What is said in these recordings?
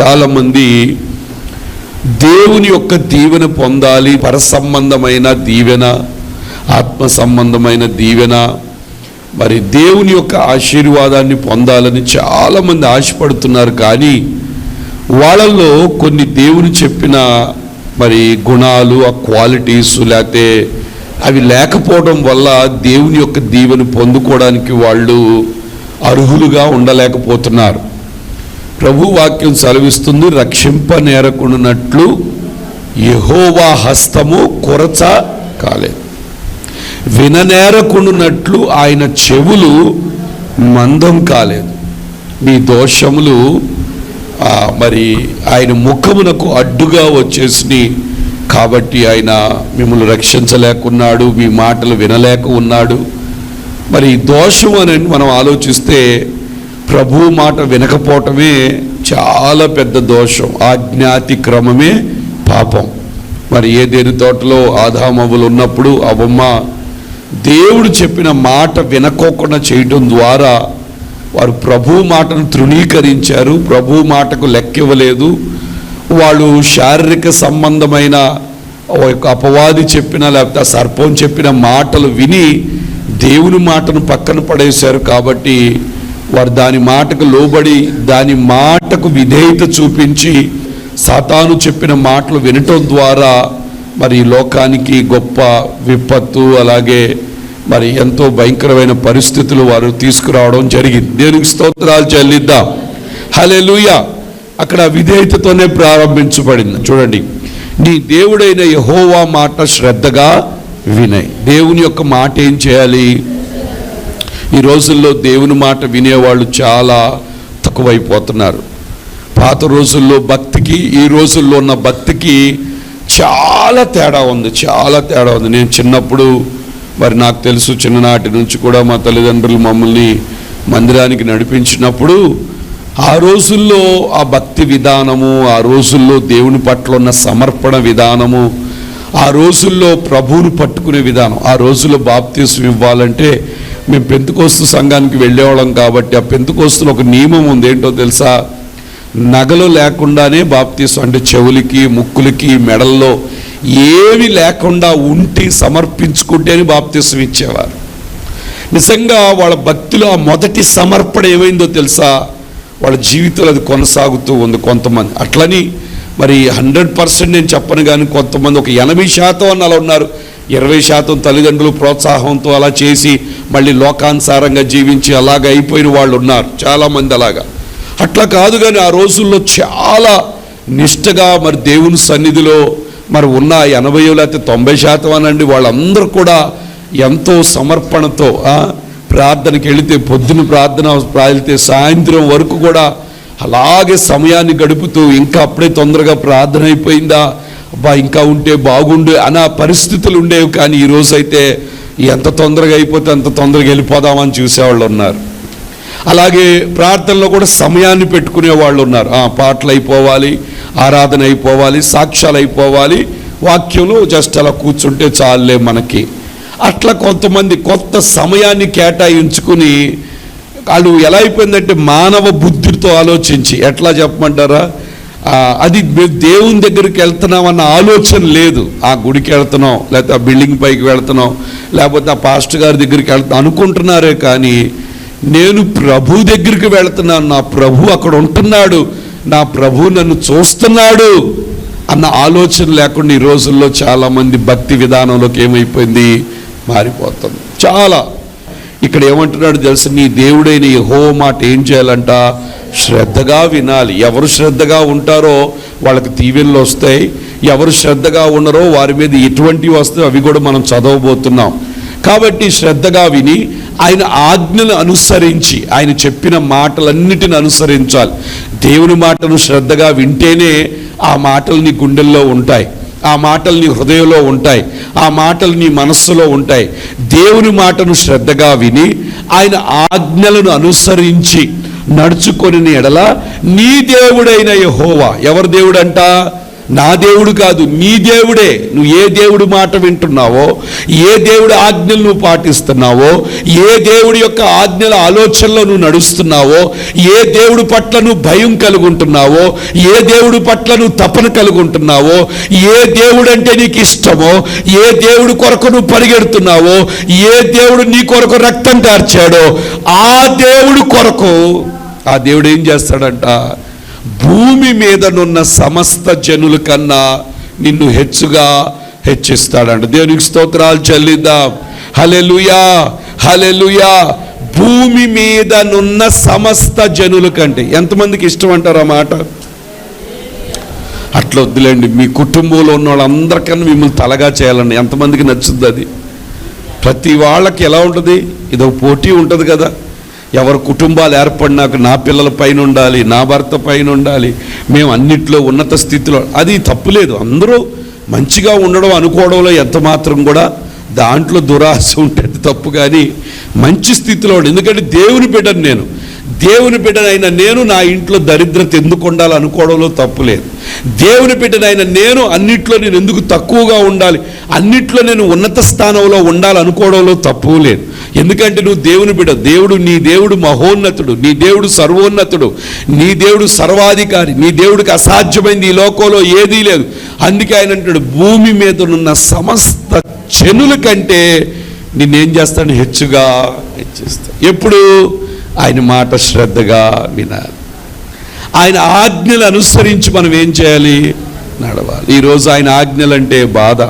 చాలామంది దేవుని యొక్క దీవెన పొందాలి పర సంబంధమైన దీవెన ఆత్మ సంబంధమైన దీవెన. మరి దేవుని యొక్క ఆశీర్వాదాన్ని పొందాలని చాలామంది ఆశపడుతున్నారు. కానీ వాళ్ళల్లో కొన్ని దేవుని చెప్పిన మరి గుణాలు ఆ క్వాలిటీస్ లేకపోతే అవి లేకపోవడం వల్ల దేవుని యొక్క దీవెను పొందుకోవడానికి వాళ్ళు అర్హులుగా ఉండలేకపోతున్నారు. ప్రభు వాక్యం సెలవిస్తుంది రక్షింప నేరకుండానట్లు యహోవా హస్తము కొరచ కాలేదు. విననేరకుండానట్లు ఆయన చెవులు మందం కాలేదు. మీ దోషములు మరి ఆయన ముఖమునకు అడ్డుగా వచ్చేసి కాబట్టి ఆయన మిమ్మల్ని రక్షించలేకున్నాడు మీ మాటలు వినలేక ఉన్నాడు. మరి దోషం అని మనం ఆలోచిస్తే ప్రభు మాట వినకపోవటమే చాలా పెద్ద దోషం. ఆజ్ఞాతిక్రమమే పాపం. మరి ఏ దేని తోటలో ఆదామవులు ఉన్నప్పుడు అవమ్మ దేవుడు చెప్పిన మాట వినకోకుండా చేయటం ద్వారా వారు ప్రభు మాటను తృణీకరించారు. ప్రభు మాటకు లెక్కివ్వలేదు. వాళ్ళు శారీరక సంబంధమైన ఓ యొక్క అపవాది చెప్పిన లేకపోతే ఆ సర్పం చెప్పిన మాటలు విని దేవుని మాటను పక్కన పడేశారు కాబట్టి వారు దాని మాటకు లోబడి దాని మాటకు విధేయత చూపించి సాతాను చెప్పిన మాటలు వినటం ద్వారా మరి లోకానికి గొప్ప విపత్తు అలాగే మరి ఎంతో భయంకరమైన పరిస్థితులు వారు తీసుకురావడం జరిగింది. దేనికి స్తోత్రాలు చెల్లిద్దాం. హలే అక్కడ విధేయతతోనే ప్రారంభించబడింది. చూడండి నీ దేవుడైన యహోవా మాట శ్రద్ధగా వినయ్ దేవుని యొక్క మాట ఏం చేయాలి? ఈ రోజుల్లో దేవుని మాట వినేవాళ్ళు చాలా తక్కువైపోతున్నారు. పాత రోజుల్లో భక్తికి ఈ రోజుల్లో ఉన్న భక్తికి చాలా తేడా ఉంది చాలా తేడా ఉంది. నేను చిన్నప్పుడు మరి నాకు తెలుసు చిన్ననాటి నుంచి కూడా మా తల్లిదండ్రులు మమ్మల్ని మందిరానికి నడిపించినప్పుడు ఆ రోజుల్లో ఆ భక్తి విధానము ఆ రోజుల్లో దేవుని పట్ల ఉన్న సమర్పణ విధానము ఆ రోజుల్లో ప్రభువును పట్టుకునే విధానం ఆ రోజుల్లో బాప్తీసం ఇవ్వాలంటే మేము పెంతుకోస్తు సంఘానికి వెళ్ళేవాళ్ళం కాబట్టి ఆ పెంతుకోస్తులో ఒక నియమం ఉంది. ఏంటో తెలుసా? నగలు లేకుండానే బాప్తీసం అంటే చెవులకి ముక్కులకి మెడల్లో ఏవి లేకుండా ఉంటి సమర్పించుకుంటేనే బాప్తీసం ఇచ్చేవారు. నిజంగా వాళ్ళ భక్తిలో ఆ మొదటి సమర్పణ ఏమైందో తెలుసా? వాళ్ళ జీవితంలో అది కొనసాగుతూ ఉంది కొంతమంది. అట్లని మరి హండ్రెడ్ పర్సెంట్ నేను చెప్పను కానీ కొంతమంది ఒక ఎనభై శాతం అన్న అలా ఉన్నారు. ఇరవై శాతం తల్లిదండ్రులు ప్రోత్సాహంతో అలా చేసి మళ్ళీ లోకానుసారంగా జీవించి అలాగ అయిపోయిన వాళ్ళు ఉన్నారు. చాలామంది అలాగా. అట్లా కాదు కానీ ఆ రోజుల్లో చాలా నిష్టగా మరి దేవుని సన్నిధిలో మరి ఉన్న ఎనభై లేకపోతే తొంభై శాతం అనండి వాళ్ళందరూ కూడా ఎంతో సమర్పణతో ప్రార్థనకి వెళితే పొద్దున ప్రార్థన వెళితే సాయంత్రం వరకు కూడా అలాగే సమయాన్ని గడుపుతూ ఇంకా అప్పుడే తొందరగా ప్రార్థన అయిపోయిందా? అబ్బా ఇంకా ఉంటే బాగుండు అనే పరిస్థితులు ఉండేవి కానీ ఈరోజు అయితే ఎంత తొందరగా అయిపోతే అంత తొందరగా వెళ్ళిపోదామని చూసేవాళ్ళు ఉన్నారు. అలాగే ప్రార్థనలో కూడా సమయాన్ని పెట్టుకునే వాళ్ళు ఉన్నారు. పాటలు అయిపోవాలి ఆరాధన అయిపోవాలి సాక్ష్యాలు అయిపోవాలి వాక్యంలో జస్ట్ అలా కూర్చుంటే చాలులే మనకి. అట్లా కొంతమంది కొత్త సమయాన్ని కేటాయించుకుని వాళ్ళు ఎలా అయిపోయిందంటే మానవ బుద్ధితో ఆలోచించి ఎట్లా చెప్పమంటారా? అది దేవుని దగ్గరికి వెళ్తున్నాం అన్న ఆలోచన లేదు. ఆ గుడికి వెళ్తున్నాం లేకపోతే ఆ బిల్డింగ్ పైకి వెళ్తున్నాం లేకపోతే ఆ పాస్టర్ గారి దగ్గరికి వెళ్తున్నాం అనుకుంటున్నారే కానీ నేను ప్రభు దగ్గరికి వెళ్తున్నాను నా ప్రభు అక్కడ ఉంటున్నాడు నా ప్రభు నన్ను చూస్తున్నాడు అన్న ఆలోచన లేకుండా ఈ రోజుల్లో చాలామంది భక్తి విధానంలోకి ఏమైపోయింది? మారిపోతుంది. చాలా. ఇక్కడ ఏమంటున్నాడు తెలుసు? నీ దేవుడైన హో మాట ఏం చేయాలంట? శ్రద్ధగా వినాలి. ఎవరు శ్రద్ధగా ఉంటారో వాళ్ళకి దీవెనలు వస్తాయి. ఎవరు శ్రద్ధగా ఉన్నారో వారి మీద ఎటువంటివి వస్తాయో అవి కూడా మనం చదవబోతున్నాం. కాబట్టి శ్రద్ధగా విని ఆయన ఆజ్ఞను అనుసరించి ఆయన చెప్పిన మాటలన్నిటిని అనుసరించాలి. దేవుని మాటను శ్రద్ధగా వింటేనే ఆ మాటలు నీ గుండెల్లో ఉంటాయి. ఆ మాటలు నీ హృదయంలో ఉంటాయి. ఆ మాటలు నీ మనస్సులో ఉంటాయి. దేవుని మాటను శ్రద్ధగా విని ఆయన ఆజ్ఞలను అనుసరించి నడుచుకొని ఎడల నీ దేవుడైన యహోవా. ఎవరు దేవుడంట? నా దేవుడు కాదు నీ దేవుడే. నువ్వు ఏ దేవుడి మాట వింటున్నావో ఏ దేవుడి ఆజ్ఞలు నువ్వు పాటిస్తున్నావో ఏ దేవుడి యొక్క ఆజ్ఞల ఆలోచనలో నువ్వు నడుస్తున్నావో ఏ దేవుడి పట్ల నువ్వు భయం కలుగుంటున్నావో ఏ దేవుడి పట్ల నువ్వు తపన కలుగుంటున్నావో ఏ దేవుడు అంటే నీకు ఇష్టమో ఏ దేవుడి కొరకు నువ్వు పరిగెడుతున్నావో ఏ దేవుడు నీ కొరకు రక్తం కార్చాడో ఆ దేవుడు కొరకు ఆ దేవుడు ఏం చేస్తాడంట? భూమి మీదనున్న సమస్త జనుల కన్నా నిన్ను హెచ్చుగా హెచ్చిస్తాడంట. దేవునికి స్తోత్రాలు చెల్లిద్దాం. హలెలుయా హలెలుయా భూమి మీదనున్న సమస్త జనుల కంటే. ఎంతమందికి ఇష్టం అంటారు ఆ మాట? అట్లా వద్దులేండి. మీ కుటుంబంలో ఉన్న వాళ్ళందరికన్నా మిమ్మల్ని తలగా చేయాలండి. ఎంతమందికి నచ్చుద్ది అది? ప్రతి వాళ్ళకి ఎలా ఉంటుంది? ఇదో పోటీ ఉంటుంది కదా. ఎవరి కుటుంబాలు ఏర్పడినాక నా పిల్లల పైన ఉండాలి నా భర్త పైన ఉండాలి మేము అన్నిట్లో ఉన్నత స్థితిలో అది తప్పులేదు. అందరూ మంచిగా ఉండడం అనుకోవడంలో ఎంత మాత్రం కూడా దాంట్లో దురాశ ఉంటుంది తప్పు. కానీ మంచి స్థితిలో ఎందుకంటే దేవుని బిడ్డను నేను దేవుని బిడ్డనైన నేను నా ఇంట్లో దరిద్రత ఎందుకు ఉండాలనుకోవడంలో తప్పు లేదు. దేవుని బిడ్డనైన నేను అన్నిట్లో నేను ఎందుకు తక్కువగా ఉండాలి అన్నిట్లో నేను ఉన్నత స్థానంలో ఉండాలనుకోవడంలో తప్పు లేదు. ఎందుకంటే నువ్వు దేవుని బిడ్డ దేవుడు నీ దేవుడు మహోన్నతుడు నీ దేవుడు సర్వోన్నతుడు నీ దేవుడు సర్వాధికారి నీ దేవుడికి అసాధ్యమైంది ఈ లోకంలో ఏదీ లేదు. అందుకే ఆయన అంటాడు భూమి మీద ఉన్న సమస్త చెనుల కంటే నిన్నేం చేస్తాను హెచ్చుగా హెచ్చిస్తాను ఎప్పుడు? ఆయన మాట శ్రద్ధగా వినాలి. ఆయన ఆజ్ఞలు అనుసరించి మనం ఏం చేయాలి? నడవాలి. ఈరోజు ఆయన ఆజ్ఞలు అంటే బాధ.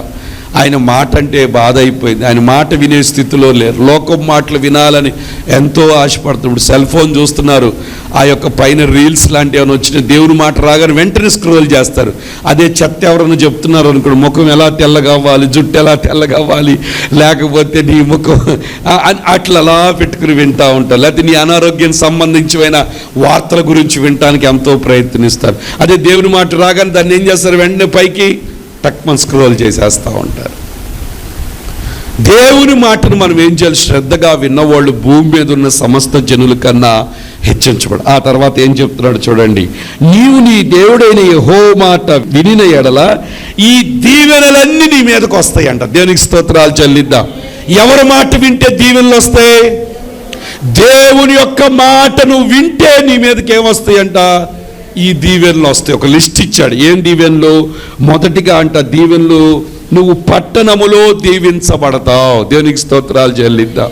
ఆయన మాట అంటే బాధ అయిపోయింది. ఆయన మాట వినే స్థితిలో లేరు. లోకం మాటలు వినాలని ఎంతో ఆశపడుతున్నాడు. సెల్ ఫోన్ చూస్తున్నారు. ఆ యొక్క పైన రీల్స్ లాంటివి ఏమైనా వచ్చిన దేవుని మాట రాగానే వెంటనే స్క్రోల్ చేస్తారు. అదే చెత్త ఎవరైనా చెప్తున్నారు అనుకోండి ముఖం ఎలా తెల్లగా అవ్వాలి జుట్టు ఎలా తెల్లగా అవ్వాలి లేకపోతే నీ ముఖం అట్లా అలా పెట్టుకుని వింటూ ఉంటారు. లేకపోతే నీ అనారోగ్యం సంబంధించిన వార్తల గురించి వినటానికి ఎంతో ప్రయత్నిస్తారు. అదే దేవుని మాట రాగానే దాన్ని ఏం చేస్తారు? వెంటనే పైకి టక్మన్ స్క్రోల్ చేసేస్తూ ఉంటారు. దేవుని మాటను మనం ఏం చేయాలి? శ్రద్ధగా విన్నవాళ్ళు భూమి మీద ఉన్న సమస్త జనుల కన్నా హెచ్చించబడు ఆ తర్వాత ఏం చెప్తున్నాడు చూడండి. నీవు నీ దేవుడైన హో మాట వినిన ఎడల ఈ దీవెనలన్నీ నీ మీదకి వస్తాయంట. దేవునికి స్తోత్రాలు చెల్లిద్దాం. ఎవరి మాట వింటే దీవెనలు వస్తాయి? దేవుని యొక్క మాటను వింటే నీ మీదకి ఏమొస్తాయంట ఈ దీవెనలు వస్తాయి. ఒక లిస్ట్ ఇచ్చాడు. ఏం దీవెనలు? మొదటిగా అంట దీవెనలు నువ్వు పట్టణములో దీవించబడతావు. దేవునికి స్తోత్రాలు చెల్లిద్దా.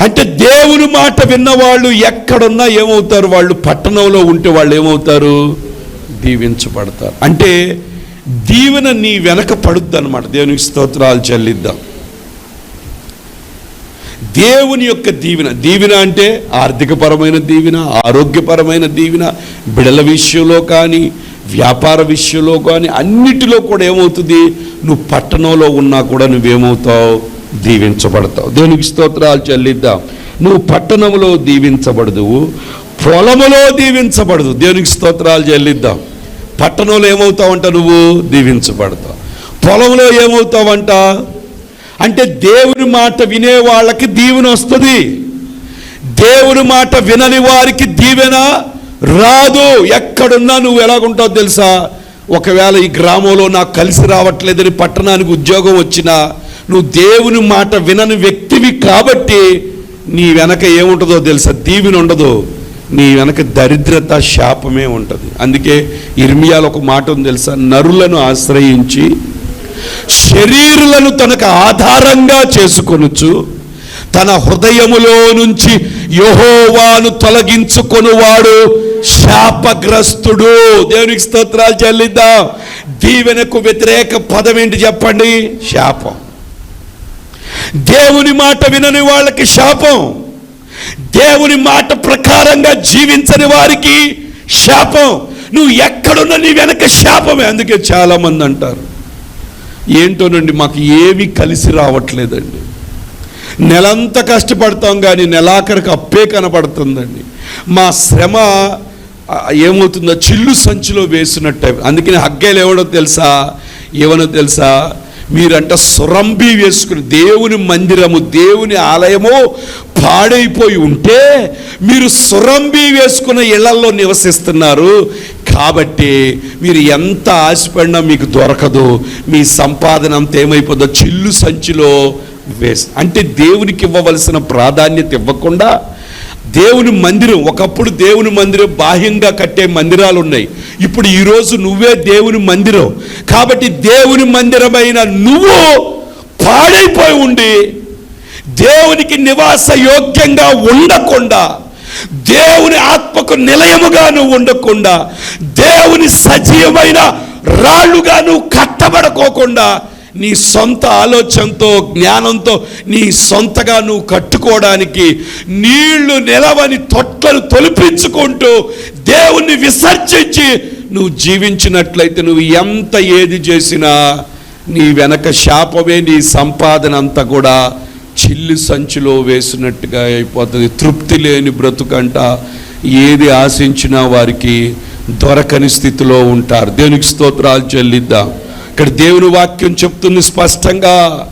అంటే దేవుని మాట విన్నవాళ్ళు ఎక్కడున్నా ఏమవుతారు? వాళ్ళు పట్టణంలో ఉంటే వాళ్ళు ఏమవుతారు? దీవించబడతారు. అంటే దీవెన నీ వెనక పడుద్ది అనమాట దేవునికి స్తోత్రాలు చెల్లిద్దాం. దేవుని యొక్క దీవెన. దీవెన అంటే ఆర్థికపరమైన దీవెన ఆరోగ్యపరమైన దీవెన బిడల విషయంలో కానీ వ్యాపార విషయంలో కానీ అన్నిటిలో కూడా ఏమవుతుంది? నువ్వు పట్టణంలో ఉన్నా కూడా నువ్వేమవుతావు? దీవించబడతావు. దేవునికి స్తోత్రాలు చెల్లిద్దాం. నువ్వు పట్టణంలో దీవించబడదు. పొలములో దీవించబడదు. దేవునికి స్తోత్రాలు చెల్లిద్దాం. పట్టణంలో ఏమవుతావంట నువ్వు? దీవించబడతావు. పొలంలో ఏమవుతావంట? అంటే దేవుని మాట వినే వాళ్ళకి దీవెన వస్తుంది. దేవుని మాట వినని వారికి దీవెన రాదు. ఎక్కడున్నా నువ్వు ఎలాగుంటావు తెలుసా? ఒకవేళ ఈ గ్రామంలో నాకు కలిసి రావట్లేదని పట్టణానికి ఉద్యోగం వచ్చినా నువ్వు దేవుని మాట వినని వ్యక్తివి కాబట్టి నీ వెనక ఏముంటుందో తెలుసా? దీవెన ఉండదు. నీ వెనక దరిద్రత శాపమే ఉంటుంది. అందుకే ఇర్మియాలు ఒక మాట ఉంది తెలుసా? నరులను ఆశ్రయించి శరీరులను తనకు ఆధారంగా చేసుకొనుచు తన హృదయములో నుంచి యహోవాను తొలగించుకొనువాడు శాపగ్రస్తుడు. దేవునికి స్తోత్రాలు చెల్లిద్దాం. దీవెనకు వ్యతిరేక పదం ఏంటి చెప్పండి? శాపం. దేవుని మాట వినని వాళ్ళకి శాపం. దేవుని మాట ప్రకారంగా జీవించని వారికి శాపం. నువ్వు ఎక్కడున్న నీ వెనక శాపమే. అందుకే చాలా మంది అంటారు. ఏంటోనండి మాకు ఏవి కలిసి రావట్లేదండి. నెలంతా కష్టపడతాం కానీ నెలాఖరికి అప్పే కనపడుతుందండి. మా శ్రమ ఏమవుతుందో చిల్లు సంచిలో వేసినట్టు అందుకని హగ్గేలు ఎవడో తెలుసా? ఏమనో తెలుసా? మీరంట సురంబి వేసుకుని దేవుని మందిరము దేవుని ఆలయము పాడైపోయి ఉంటే మీరు సురంబి వేసుకున్న ఇళ్ళల్లో నివసిస్తున్నారు. కాబట్టి మీరు ఎంత ఆశపడినా మీకు దొరకదు. మీ సంపాదన అంత ఏమైపోతుందో చిల్లు సంచిలో వేస్ అంటే దేవునికి ఇవ్వవలసిన ప్రాధాన్యత ఇవ్వకుండా దేవుని మందిరం ఒకప్పుడు దేవుని మందిరం బాహ్యంగా కట్టే మందిరాలు ఉన్నాయి ఇప్పుడు ఈరోజు నువ్వే దేవుని మందిరం. కాబట్టి దేవుని మందిరమైన నువ్వు పాడైపోయి ఉండి దేవునికి నివాస యోగ్యంగా ఉండకుండా దేవుని ఆత్మకు నిలయముగా నువ్వు ఉండకుండా దేవుని సజీవమైన రాళ్ళుగా నువ్వు కట్టబడుకోకుండా నీ సొంత ఆలోచనతో జ్ఞానంతో నీ సొంతగా నువ్వు కట్టుకోవడానికి నీళ్ళు నిలవని తొట్లను తొలిపించుకుంటూ దేవుణ్ణి విసర్జించి నువ్వు జీవించినట్లయితే నువ్వు ఎంత ఏది చేసినా నీ వెనక శాపమే నీ సంపాదన అంతా కూడా చిల్లు సంచిలో వేసినట్టుగా అయిపోతుంది. తృప్తి లేని బ్రతుకంట ఏది ఆశించినా వారికి దొరకని స్థితిలో ఉంటారు. దేవునికి స్తోత్రాలు చెల్లిద్దాం. ఇక్కడ దేవుని వాక్యం చెప్తుంది స్పష్టంగా.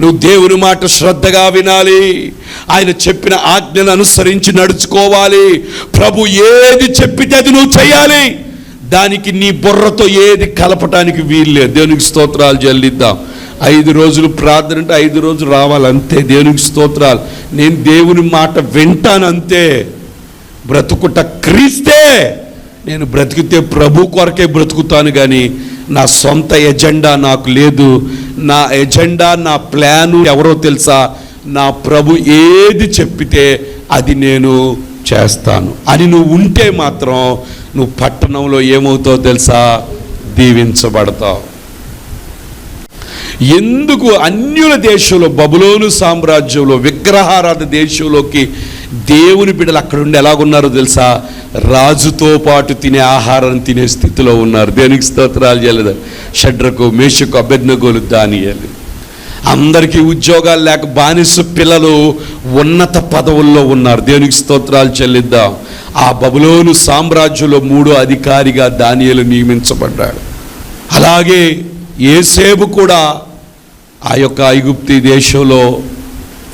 నువ్వు దేవుని మాట శ్రద్ధగా వినాలి. ఆయన చెప్పిన ఆజ్ఞను అనుసరించి నడుచుకోవాలి. ప్రభు ఏది చెప్పితే అది నువ్వు చేయాలి. దానికి నీ బుర్రతో ఏది కలపటానికి వీల్లేదు. దేవునికి స్తోత్రాలు చెల్లిద్దాం. ఐదు రోజులు ప్రార్థన అంటే ఐదు రోజులు రావాలంతే దేవునికి స్తోత్రాలు. నేను దేవుని మాట వింటాను అంతే. బ్రతుకుట క్రీస్తే. నేను బ్రతికితే ప్రభు కొరకే బ్రతుకుతాను కానీ నా సొంత ఎజెండా నాకు లేదు. నా ఎజెండా నా ప్లాను ఎవరో తెలుసా? నా ప్రభు ఏది చెప్పితే అది నేను చేస్తాను. అని నువ్వు ఉంటే మాత్రం నువ్వు పట్టణంలో ఏమవుతావు తెలుసా? దీవించబడతావు. ఎందుకు అన్యుల దేశంలో బబులోను సామ్రాజ్యంలో విగ్రహారాధ దేశంలోకి దేవుని బిడ్డలు అక్కడుండి ఎలాగున్నారో తెలుసా? రాజుతో పాటు తినే ఆహారం తినే స్థితిలో ఉన్నారు. దేనికి స్తోత్రాలు చేయలేదు? షడ్రకు మేషకు అభ్యర్థగోలు దానియాలు. అందరికీ ఉద్యోగాలు లేక బానిస పిల్లలు ఉన్నత పదవుల్లో ఉన్నారు. దేవునికి స్తోత్రాలు చెల్లిద్దాం? ఆ బబులోను సామ్రాజ్యంలో మూడో అధికారిగా దానియలు నియమించబడ్డాడు. అలాగే ఏసేపు కూడా ఆ యొక్క ఐగుప్తి దేశంలో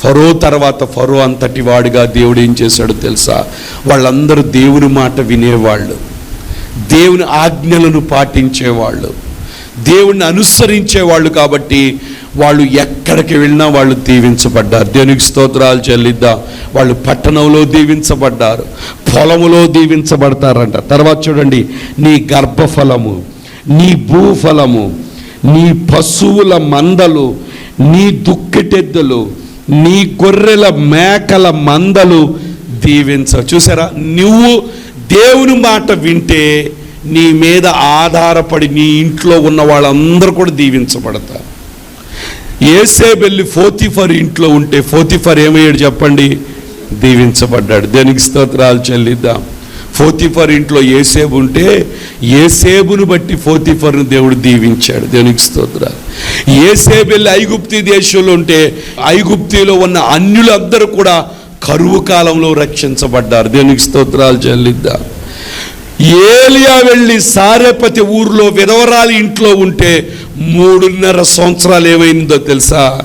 ఫరో తర్వాత ఫరో అంతటి వాడిగా దేవుడు ఏం చేశాడో తెలుసా? వాళ్ళందరూ దేవుని మాట వినేవాళ్ళు. దేవుని ఆజ్ఞలను పాటించేవాళ్ళు. దేవుణ్ణి అనుసరించేవాళ్ళు కాబట్టి వాళ్ళు ఎక్కడికి వెళ్ళినా వాళ్ళు దీవించబడ్డారు. దేవునికి స్తోత్రాలు చెల్లిద్దాం. వాళ్ళు పట్టణంలో దీవించబడ్డారు. పొలములో దీవించబడతారంట. తర్వాత చూడండి నీ గర్భఫలము నీ భూఫలము నీ పశువుల మందలు నీ దుక్కిటెద్దులు నీ గొర్రెల మేకల మందలు దీవించ. చూసారా? నువ్వు దేవుని మాట వింటే నీ మీద ఆధారపడి నీ ఇంట్లో ఉన్న వాళ్ళందరూ కూడా దీవించబడతారు. ఏసేబెల్లి ఫోతిఫర్ ఇంట్లో ఉంటే ఫోతిఫర్ ఏమయ్యాడు చెప్పండి? దీవించబడ్డాడు. దేనికి స్తోత్రాలు చెల్లిద్దాం? ఫోతిఫర్ ఇంట్లో ఏసేబు ఉంటే ఏసేబును బట్టి ఫోతిఫర్ను దేవుడు దీవించాడు. దేవునికి ఏసేబు వెళ్ళి ఐగుప్తి దేశంలో ఉంటే ఐగుప్తిలో ఉన్న అన్యులందరూ కూడా కరువు కాలంలో రక్షించబడ్డారు. దేవునికి స్తోత్రాలు చెల్లిద్దాం. ఏలియా వెళ్ళి సారేపతి ఊర్లో విధవరాలి ఇంట్లో ఉంటే మూడున్నర సంవత్సరాలు ఏమైందో తెలుసా?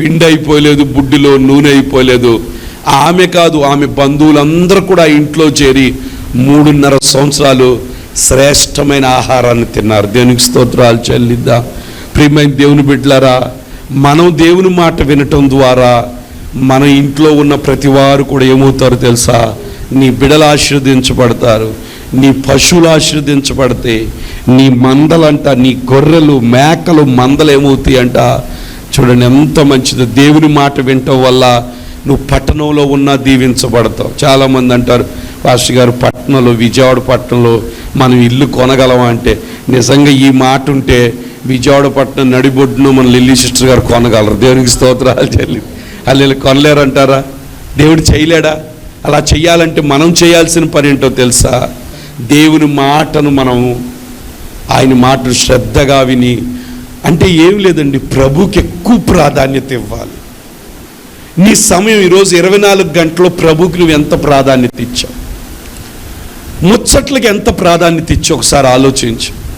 పిండి అయిపోలేదు బుడ్డిలో నూనె అయిపోలేదు. ఆమె కాదు ఆమె బంధువులందరూ కూడా ఇంట్లో చేరి మూడున్నర సంవత్సరాలు శ్రేష్టమైన ఆహారాన్ని తిన్నారు. దేవునికి స్తోత్రాలు చెల్లిద్దా. ప్రియమైన దేవుని బిడ్డలారా మనం దేవుని మాట వినటం ద్వారా మన ఇంట్లో ఉన్న ప్రతి వారు కూడా ఏమవుతారు తెలుసా? నీ బిడలు ఆశీర్వదించబడతారు నీ పశువులు ఆశీర్వదించబడితే నీ మందలంట నీ గొర్రెలు మేకలు మందలు ఏమవుతాయి అంట చూడండి ఎంత మంచిదో. దేవుని మాట వినటం వల్ల నువ్వు పట్టణంలో ఉన్నా దీవించబడతావు. చాలామంది అంటారు పాస్టర్ గారు పట్టణంలో విజయవాడ పట్టణంలో మనం ఇల్లు కొనగలమా? అంటే నిజంగా ఈ మాట ఉంటే విజయవాడ పట్టణం నడిబొడ్డును మన లిల్లీ సిస్టర్ గారు కొనగలరు. దేవునికి స్తోత్రాలు చెల్లి. వాళ్ళు కొనలేరంటారా? దేవుడు చేయలేడా? అలా చేయాలంటే మనం చేయాల్సిన పని ఏంటో తెలుసా? దేవుని మాటను మనం ఆయన మాటను శ్రద్ధగా విని అంటే ఏం లేదండి ప్రభుకి ఎక్కువ ప్రాధాన్యత ఇవ్వాలి. నీ సమయం ఈరోజు ఇరవై నాలుగు గంటలు ప్రభుకి నువ్వు ఎంత ప్రాధాన్యత ఇచ్చావు? ముచ్చట్లకి ఎంత ప్రాధాన్యత ఇచ్చావు? ఒకసారి ఆలోచించు.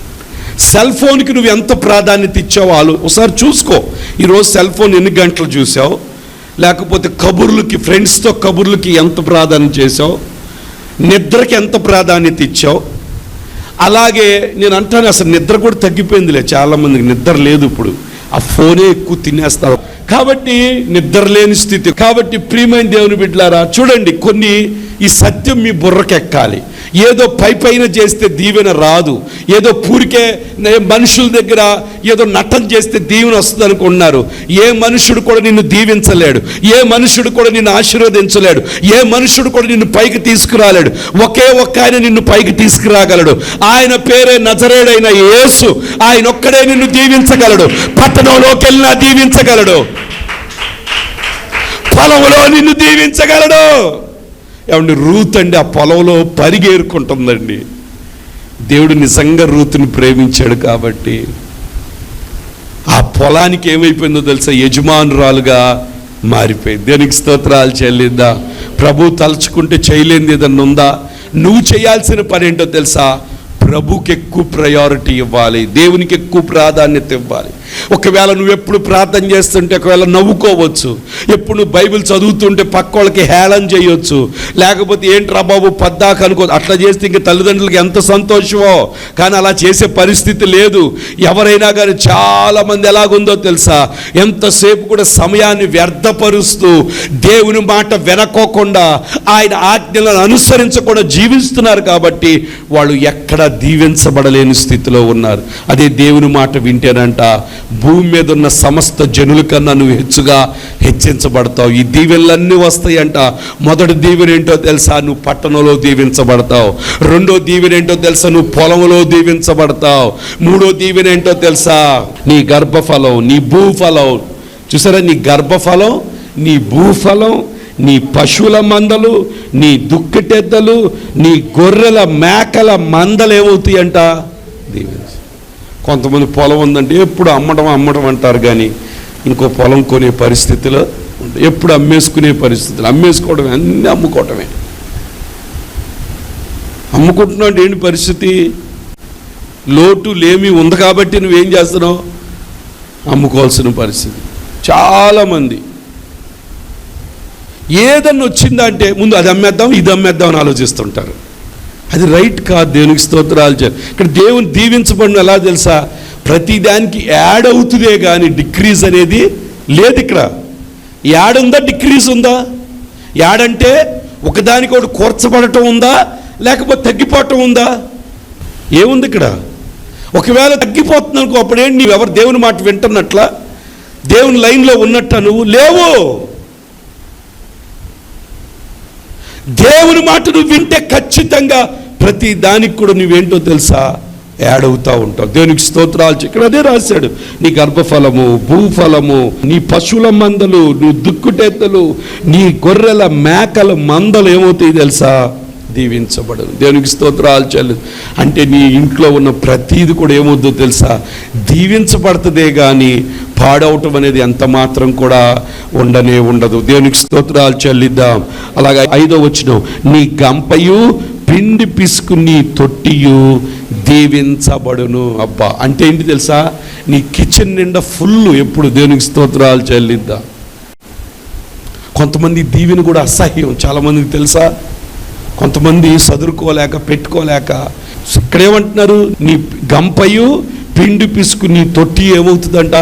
సెల్ ఫోన్కి నువ్వు ఎంత ప్రాధాన్యత ఇచ్చావో ఆలో ఒకసారి చూసుకో. ఈరోజు సెల్ ఫోన్ ఎన్ని గంటలు చూసావు? లేకపోతే కబుర్లకి ఫ్రెండ్స్తో కబుర్లకి ఎంత ప్రాధాన్యత చేసావు? నిద్రకి ఎంత ప్రాధాన్యత ఇచ్చావు? అలాగే నేను అంటాను అసలు నిద్ర కూడా తగ్గిపోయిందిలే. చాలామందికి నిద్ర లేదు ఇప్పుడు. ఆ ఫోనే ఎక్కువ తినేస్తారు. కాబట్టి నిద్ర లేని స్థితి. కాబట్టి ప్రియమైన దేవుని బిడ్డలారా చూడండి కొన్ని ఈ సత్యం మీ బుర్రకెక్కాలి. ఏదో పై పైన చేస్తే దీవెన రాదు. ఏదో పూరికే మనుషుల దగ్గర ఏదో నటన చేస్తే దీవెన వస్తుంది అనుకుంటున్నారు ఏ మనుషుడు కూడా నిన్ను దీవించలేడు. ఏ మనుషుడు కూడా నిన్ను ఆశీర్వదించలేడు. ఏ మనుషుడు కూడా నిన్ను పైకి తీసుకురాలేడు. ఒకే ఒక్క ఆయన నిన్ను పైకి తీసుకురాగలడు. ఆయన పేరే నజరేడైన యేసు. ఆయన ఒక్కడే నిన్ను దీవించగలడు. పట్టణంలోకి వెళ్ళినా దీవించగలడు. పొలంలో నిన్ను దీవించగలడు. ఏమండి రూత్ అండి ఆ పొలంలో పరిగేరుకుంటుందండి. దేవుడు నిజంగా రూతుని ప్రేమించాడు కాబట్టి. ఆ పొలానికి ఏమైపోయిందో తెలుసా? యజమానురాలుగా మారిపోయింది. దేనికి స్తోత్రాలు చెల్లిందా ప్రభు తలుచుకుంటే చేయలేనిది ఏదన్నా ఉందా? నువ్వు చేయాల్సిన పని ఏంటో తెలుసా? ప్రభుకి ఎక్కువ ప్రయారిటీ ఇవ్వాలి. దేవునికి ఎక్కువ ప్రాధాన్యత ఇవ్వాలి. ఒకవేళ నువ్వు ఎప్పుడు ప్రార్థన చేస్తుంటే ఒకవేళ నవ్వుకోవచ్చు. ఎప్పుడు నువ్వు బైబిల్ చదువుతుంటే పక్క వాళ్ళకి హేళన చేయొచ్చు. లేకపోతే ఏంట్రా బాబు పద్దాక అనుకో అట్లా చేస్తే ఇంక తల్లిదండ్రులకి ఎంత సంతోషమో. కానీ అలా చేసే పరిస్థితి లేదు. ఎవరైనా కానీ చాలా మంది ఎలాగుందో తెలుసా? ఎంతసేపు కూడా సమయాన్ని వ్యర్థపరుస్తూ దేవుని మాట వెనకోకుండా ఆయన ఆజ్ఞలను అనుసరించకుండా జీవిస్తున్నారు కాబట్టి వాళ్ళు ఎక్కడ దీవించబడలేని స్థితిలో ఉన్నారు. అదే దేవుని మాట వింటేనంట భూమి మీద ఉన్న సమస్త జనుల కన్నా నువ్వు హెచ్చుగా దీవించబడతావు. ఈ దీవెనలన్నీ వస్తాయంట. మొదటి దీవెన ఏంటో తెలుసా? నువ్వు పట్టణంలో దీవించబడతావు. రెండో దీవెన ఏంటో తెలుసా? నువ్వు పొలంలో దీవించబడతావు. మూడో దీవెన ఏంటో తెలుసా? నీ గర్భఫలం నీ భూఫలం. చూసారా? నీ గర్భఫలం నీ భూఫలం నీ పశువుల మందలు నీ దుక్కిటెద్దలు నీ గొర్రెల మేకల మందలు ఏమవుతాయంట? దీవించ. కొంతమంది పొలం ఉందంటే ఎప్పుడు అమ్మడం అమ్మడం అంటారు కానీ ఇంకో పొలం కొనే పరిస్థితిలో ఎప్పుడు అమ్మేసుకునే పరిస్థితులు. అమ్మేసుకోవడమే అన్నీ అమ్ముకోవటమే. అమ్ముకుంటున్నావు ఏంటి పరిస్థితి? లోటు లేమి ఉంది కాబట్టి నువ్వేం చేస్తున్నావు? అమ్ముకోవాల్సిన పరిస్థితి. చాలామంది ఏదన్నా వచ్చిందంటే ముందు అది అమ్మేద్దాం ఇది అమ్మేద్దాం అని ఆలోచిస్తుంటారు. అది రైట్ కాదు దేవునికి స్తోత్రాలు చే ఇక్కడ దేవుని దీవించబడిన ఎలా తెలుసా? ప్రతిదానికి యాడ్ అవుతుందే కానీ డిక్రీజ్ అనేది లేదు ఇక్కడ. యాడ్ ఉందా డిక్రీజ్ ఉందా? యాడంటే అంటే ఒకదానికి ఒకటి కూర్చబడటం ఉందా? లేకపోతే తగ్గిపోవటం ఉందా? ఏముంది ఇక్కడ? ఒకవేళ తగ్గిపోతుంది అనుకో అప్పుడేంటి? నీవు ఎవరు దేవుని మాట వింటున్నట్లా? దేవుని లైన్లో ఉన్నట్ట నువ్వు? లేవు. దేవుని మాట నువ్వు వింటే ఖచ్చితంగా ప్రతి దానికి కూడా నువ్వేంటో తెలుసా? యాడ్ అవుతా ఉంటావు. దేవునికి స్తోత్రాలు ఇక్కడ అదే రాశాడు. నీ గర్భఫలము భూఫలము నీ పశువుల మందలు నీ దుక్కుటెత్తలు నీ గొర్రెల మేకల మందలు ఏమవుతాయి తెలుసా? దీవించబడదు. దేవునికి స్తోత్రాలు చెల్లు. అంటే నీ ఇంట్లో ఉన్న ప్రతీది కూడా ఏమవుద్దో తెలుసా? దీవించబడుతుందే కానీ పాడవటం అనేది ఎంత మాత్రం కూడా ఉండనే ఉండదు. దేవునికి స్తోత్రాలు చెల్లిద్దాం. అలాగే ఐదో వచ్చిన నీ గంపయు పిండి పిసుకు నీ తొట్టియు దీవించబడును అబ్బా. అంటే ఏంటి తెలుసా? నీ కిచెన్ నిండా ఫుల్ ఎప్పుడు దేవునికి స్తోత్రాలు చెల్లిద్దా? కొంతమంది దీవెన కూడా అసహ్యం. చాలామందికి తెలుసా? కొంతమంది సదురుకోలేక పెట్టుకోలేక. ఇక్కడేమంటున్నారు? నీ గంపయు పిండి పిసుకు నీ తొట్టి ఏమవుతుందంట?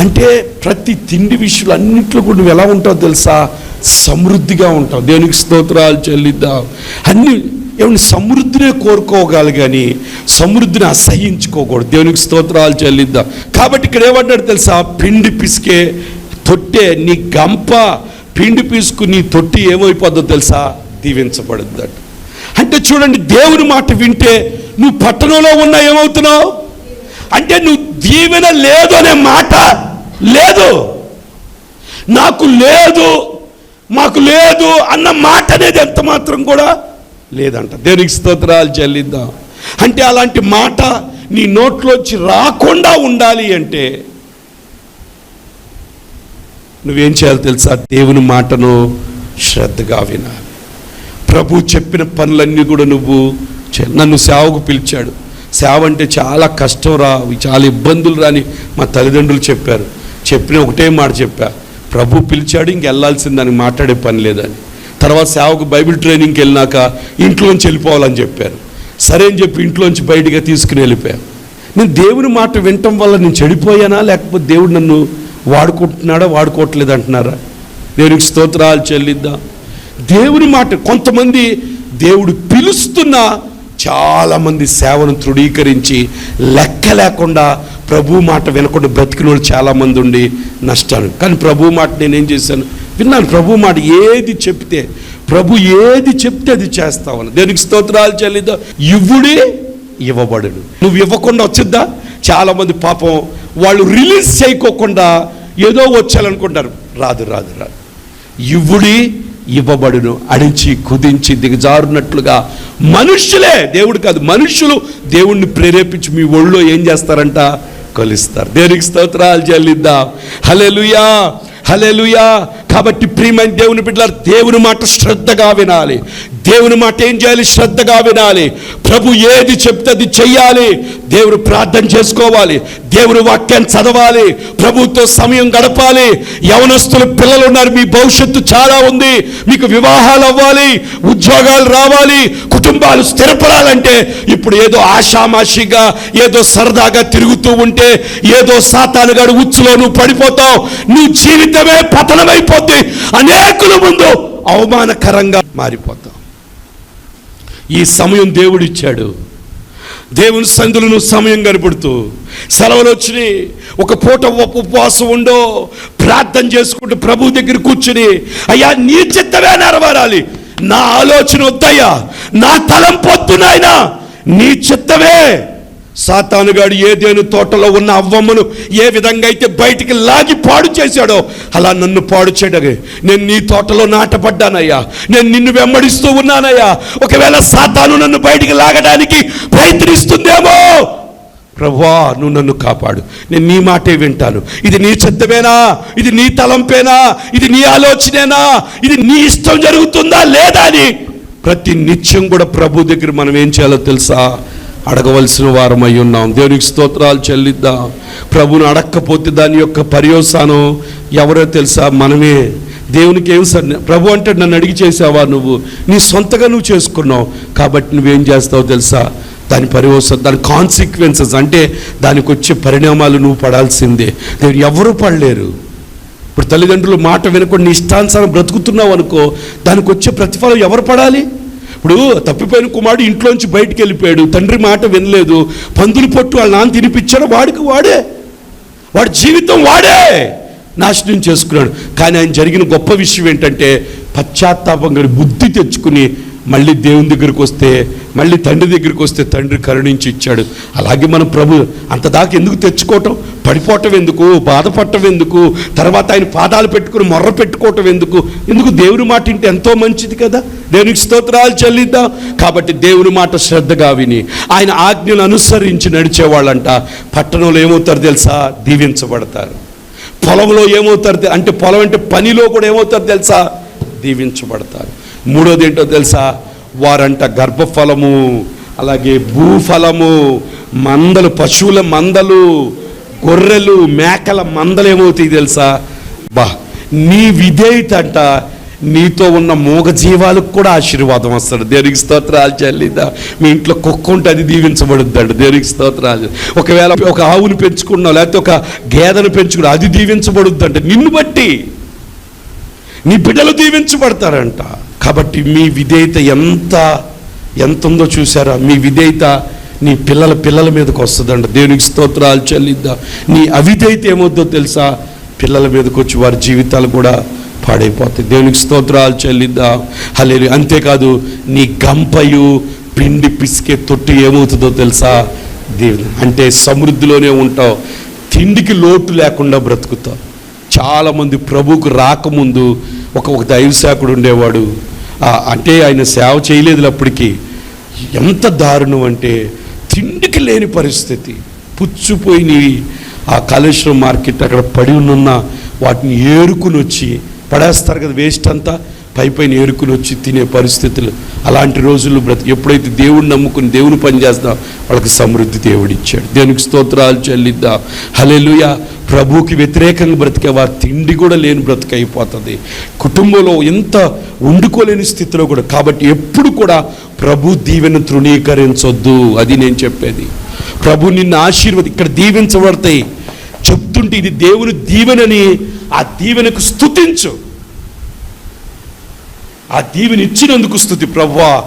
అంటే ప్రతి తిండి విషయాలు అన్నింటిలో కూడా నువ్వు ఎలా ఉంటావు తెలుసా? సమృద్ధిగా ఉంటావు. దేవునికి స్తోత్రాలు చెల్లిద్దాం. అన్ని ఏమన్నా సమృద్ధినే కోరుకోగలి కానీ సమృద్ధిని అసహించుకోకూడదు దేవునికి స్తోత్రాలు చెల్లిద్దాం. కాబట్టి ఇక్కడ ఏమంటాడు తెలుసా? పిండి పిసికే తొట్టే నీ గంప పిండి పీసుకు నీ తొట్టి ఏమైపోద్దో తెలుసా? దీవించబడుద్దట. అంటే చూడండి దేవుని మాట వింటే నువ్వు పట్టణంలో ఉన్నా ఏమవుతున్నావు? అంటే నువ్వు దీవెన లేదు అనే మాట లేదు. నాకు లేదు మాకు లేదు అన్న మాట అనేది ఎంత మాత్రం కూడా లేదంట. దేనికి స్తోత్రాలు చెల్లిద్దాం. అంటే అలాంటి మాట నీ నోట్లోంచి రాకుండా ఉండాలి అంటే నువ్వేం చేయాలి తెలుసా? దేవుని మాటను శ్రద్ధగా వినాలి. ప్రభు చెప్పిన పనులన్నీ కూడా నువ్వు నన్ను సేవకు పిలిచాడు. సేవ అంటే చాలా కష్టం రా చాలా ఇబ్బందులు రాని మా తల్లిదండ్రులు చెప్పారు. చెప్పిన ఒకటే మాట చెప్పా. ప్రభు పిలిచాడు ఇంకెళ్ళాల్సిందని మాట్లాడే పని లేదని. తర్వాత సేవకు బైబిల్ ట్రైనింగ్కి వెళ్ళినాక ఇంట్లోంచి వెళ్ళిపోవాలని చెప్పారు. సరే అని చెప్పి ఇంట్లోంచి బయటగా తీసుకుని వెళ్ళిపోయాను నేను దేవుని మాట వినటం వల్ల నేను చెడిపోయానా? లేకపోతే దేవుడు నన్ను వాడుకుంటున్నాడా వాడుకోవట్లేదు అంటున్నారా దేవునికి స్తోత్రాలు చెల్లిద్దాం. దేవుని మాట కొంతమంది దేవుడు పిలుస్తున్నా చాలామంది సేవను తృఢీకరించి లెక్క లేకుండా ప్రభు మాట వినకుండా బ్రతికిన వాళ్ళు చాలామంది ఉండి నష్టాలు. కానీ ప్రభు మాట నేనేం చేశాను? విన్నాను ప్రభు మాట ఏది చెప్తే ప్రభు ఏది చెప్తే అది చేస్తావని దేనికి స్తోత్రాలు చెల్లిద్దాం. ఇవ్వుడే ఇవ్వబడును. నువ్వు ఇవ్వకుండా వచ్చిద్దా? చాలామంది పాపం వాళ్ళు రిలీజ్ చేయకోకుండా ఏదో వచ్చాలనుకుంటారు. రాదు రాదు రాదు. ఇవ్వుడి ఇవ్వబడును అడించి కుదించి దిగజారునట్లుగా. మనుష్యులే దేవుడు కాదు మనుష్యులు దేవుణ్ణి ప్రేరేపించి మీ ఒళ్ళో ఏం చేస్తారంట? కొలిస్తారు. దేవునికి స్తోత్రాలు చెల్లిద్దాం. హలెలుయా హలెలుయా కాబట్టి ప్రియమైన దేవుని బిడ్డలారు దేవుని మాట శ్రద్ధగా వినాలి. దేవుని మాట ఏం చేయాలి? శ్రద్ధగా వినాలి. ప్రభు ఏది చెప్తే అది చెయ్యాలి. దేవుడు ప్రార్థన చేసుకోవాలి. దేవుడు వాక్యాన్ని చదవాలి. ప్రభుతో సమయం గడపాలి. యవనస్తులు పిల్లలు ఉన్నారు మీ భవిష్యత్తు చాలా ఉంది. మీకు వివాహాలు అవ్వాలి. ఉద్యోగాలు రావాలి. కుటుంబాలు స్థిరపడాలంటే ఇప్పుడు ఏదో ఆషామాషిగా ఏదో సరదాగా తిరుగుతూ ఉంటే ఏదో సాతానుగాడు ఉచ్చులో నువ్వు పడిపోతావు. నీ జీవితమే పతనమైపోద్ది. అనేకుల ముందు అవమానకరంగా మారిపోతుంది ఈ సమయం దేవుడు ఇచ్చాడు దేవుని సందులు నువ్వు సమయం గడుపుడుతూ సెలవులు వచ్చినాయి. ఒక పూట ఉపవాసం ఉండో ప్రార్థన చేసుకుంటూ ప్రభు దగ్గర కూర్చుని అయ్యా నీ చిత్తమే నెరవేరాలి. నా ఆలోచన వద్దయ్యా. నా తలం వద్దు నాయనా. నీ చిత్తమే. సాతానుగాడు ఏదేను తోటలో ఉన్న అవ్వమ్మను ఏ విధంగా అయితే బయటికి లాగి పాడు చేశాడో అలా నన్ను పాడు చేయడగే. నేను నీ తోటలో నాటపడ్డానయ్యా నేను నిన్ను వెంబడిస్తూ ఉన్నానయ్యా. ఒకవేళ సాతాను నన్ను బయటికి లాగడానికి ప్రయత్నిస్తుందేమో ప్రభా నువ్వు నన్ను కాపాడు. నేను నీ మాటే వింటాను. ఇది నీ చిత్తమేనా ఇది నీ తలంపేనా? ఇది నీ ఆలోచనేనా? ఇది నీ ఇష్టం జరుగుతుందా లేదా అని ప్రతి నిత్యం కూడా ప్రభు దగ్గర మనం ఏం చేయాలో తెలుసా? అడగవలసిన వారమై ఉన్నాం. దేవునికి స్తోత్రాలు చెల్లిద్దాం. ప్రభుని అడక్కపోతే దాని యొక్క పర్యోసానం ఎవరో తెలుసా? మనమే. దేవునికి ఏం సార్? ప్రభు అంటే నన్ను అడిగి చేసావా నువ్వు? నీ సొంతగా నువ్వు చేసుకున్నావు. కాబట్టి నువ్వేం చేస్తావు తెలుసా? దాని పరివస దాని కాన్సిక్వెన్సెస్ అంటే దానికి వచ్చే పరిణామాలు నువ్వు పడాల్సిందే. దేవుడు ఎవరు పడలేరు. ఇప్పుడు తల్లిదండ్రులు మాట వినకుండా నీ ఇష్టానుసారం బ్రతుకుతున్నావు అనుకో దానికి వచ్చే ప్రతిఫలం ఎవరు పడాలి? ఇప్పుడు తప్పిపోయిన కుమారుడు ఇంట్లోంచి బయటికి వెళ్ళిపోయాడు. తండ్రి మాట వినలేదు. పందులు పొట్టు వాళ్ళ నాన్న తినిపించాడు. వాడికి వాడే. వాడి జీవితం వాడే. నాశనం చేసుకున్నాడు. కానీ ఆయన జరిగిన గొప్ప విషయం ఏంటంటే పశ్చాత్తాపం గల బుద్ధి తెచ్చుకుని మళ్ళీ దేవుని దగ్గరికి వస్తే మళ్ళీ తండ్రి దగ్గరికి వస్తే తండ్రి కరుణించి ఇచ్చాడు. అలాగే మనం ప్రభు అంత దాకా ఎందుకు తెచ్చుకోవటం? పడిపోవటం ఎందుకు? బాధపడటం ఎందుకు? తర్వాత ఆయన పాదాలు పెట్టుకుని మొర్ర పెట్టుకోవటం ఎందుకు? ఎందుకు దేవుని మాట ఇంటే ఎంతో మంచిది కదా? దేవునికి స్తోత్రాలు చెల్లిద్దాం. కాబట్టి దేవుని మాట శ్రద్ధగా విని ఆయన ఆజ్ఞను అనుసరించి నడిచేవాళ్ళంట. పట్టణంలో ఏమవుతారు తెలుసా? దీవించబడతారు. పొలంలో ఏమవుతారు అంటే పొలం అంటే పనిలో కూడా ఏమవుతారు తెలుసా? దీవించబడతారు. మూడోది ఏంటో తెలుసా? వారంట గర్భఫలము అలాగే భూఫలము మందలు పశువుల మందలు గొర్రెలు మేకల మందలు ఏమవుతాయి తెలుసా? బా నీ విధేయత అంట నీతో ఉన్న మూగ జీవాలకు కూడా ఆశీర్వాదం వస్తాడు. దేనికి స్తోత్రాలు చెల్లిద్దా. మీ ఇంట్లో కుక్క ఉంటే అది దీవించబడుద్దండి దేనికి స్తోత్రాలు. ఒకవేళ ఒక ఆవును పెంచుకున్నావు లేకపోతే ఒక గేదెను పెంచుకున్నావు అది దీవించబడుద్దంట. నిన్ను బట్టి నీ బిడ్డలు దీవించబడతారంట. కాబట్టి మీ విధేయత ఎంత ఎంత ఉందో చూసారా మీ విధేయత నీ పిల్లల పిల్లల మీదకి వస్తుందంట. దేవునికి స్తోత్రాలు చెల్లిద్దా. నీ అవిధేయత ఏమొద్దో తెలుసా? పిల్లల మీదకి వచ్చి వారి జీవితాలు కూడా పాడైపోతాయి. దేవునికి స్తోత్రాలు చెల్లిద్దా. హలేదు అంతేకాదు నీ గంపయు పిండి పిసికే తొట్టు ఏమవుతుందో తెలుసా? దేవుని. అంటే సమృద్ధిలోనే ఉంటావు. తిండికి లోటు లేకుండా బ్రతుకుతావు. చాలామంది ప్రభువుకు రాకముందు ఒక ఒక దైవ ఉండేవాడు. అంటే ఆయన సేవ చేయలేదు అప్పటికి ఎంత దారుణం అంటే తిండికి లేని పరిస్థితి. పుచ్చిపోయినవి ఆ కాళేశ్వరం మార్కెట్ అక్కడ పడి ఉన్న వాటిని ఏరుకుని వచ్చి పడేస్తారు కదా వేస్ట్ అంతా. పై పైన ఏరుకుని వచ్చి తినే పరిస్థితులు. అలాంటి రోజులు బ్రతి ఎప్పుడైతే దేవుడిని నమ్ముకుని దేవుని పనిచేస్తా వాళ్ళకి సమృద్ధి దేవుడు ఇచ్చాడు దేవునికి స్తోత్రాలు చెల్లిద్దాం. హలెలుయా ప్రభువుకి వ్యతిరేకంగా బ్రతికే వారి తిండి కూడా లేని బ్రతికైపోతుంది కుటుంబంలో ఎంత వండుకోలేని స్థితిలో కూడా కాబట్టి ఎప్పుడు కూడా ప్రభు దీవెన తృణీకరించొద్దు అది నేను చెప్పేది. ప్రభు నిన్ను ఆశీర్వది ఇక్కడ దీవించబడతాయి. చెప్తుంటే ఇది దేవుని దీవెనని ఆ దీవెనకు స్తుతించు. ఆ దీవిని ఇచ్చినందుకు స్థుతి ప్రవ్వా.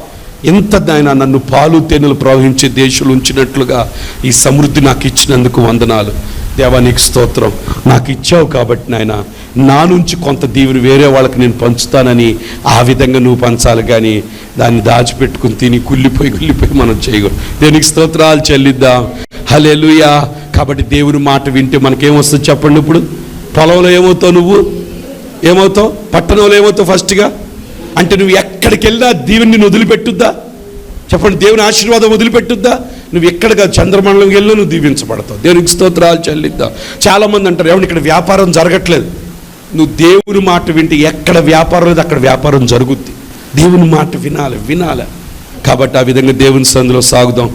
ఎంత నాయన నన్ను పాలు తేనెలు ప్రవహించే దేశంలో ఉంచినట్లుగా ఈ సమృద్ధి నాకు ఇచ్చినందుకు వందనాలు. దేవా నీకు స్తోత్రం. నాకు ఇచ్చావు కాబట్టి నాయన నా నుంచి కొంత దీవెని వేరే వాళ్ళకి నేను పంచుతానని ఆ విధంగా నువ్వు పంచాలి కానీ దాన్ని దాచిపెట్టుకుని తిని కుళ్ళిపోయి కుళ్ళిపోయి మనం చేయకూడదు. దేనికి స్తోత్రాలు చెల్లిద్దాం. హలెలుయా కాబట్టి దేవుని మాట వింటే మనకేమొస్తుంది చెప్పండి ఇప్పుడు? పొలంలో ఏమవుతావు నువ్వు? ఏమవుతావు? పట్టణంలో ఏమవుతావు ఫస్ట్గా అంటే నువ్వు ఎక్కడికి వెళ్ళినా దీవెని వదిలిపెట్టుద్దా? చెప్పండి దేవుని ఆశీర్వాదం వదిలిపెట్టుద్దా? నువ్వు ఎక్కడిగా చంద్రమండలం వెళ్ళినా నువ్వు దీవించబడతావు. దేవునికి స్తోత్రాలు చెల్లిద్దాం. చాలామంది అంటారు ఏమన్నా ఇక్కడ వ్యాపారం జరగట్లేదు. నువ్వు దేవుని మాట వింటే ఎక్కడ వ్యాపారం లేదు అక్కడ వ్యాపారం జరుగుద్ది. దేవుని మాట వినాలి వినాలి. కాబట్టి ఆ విధంగా దేవుని సందులో సాగుదాం.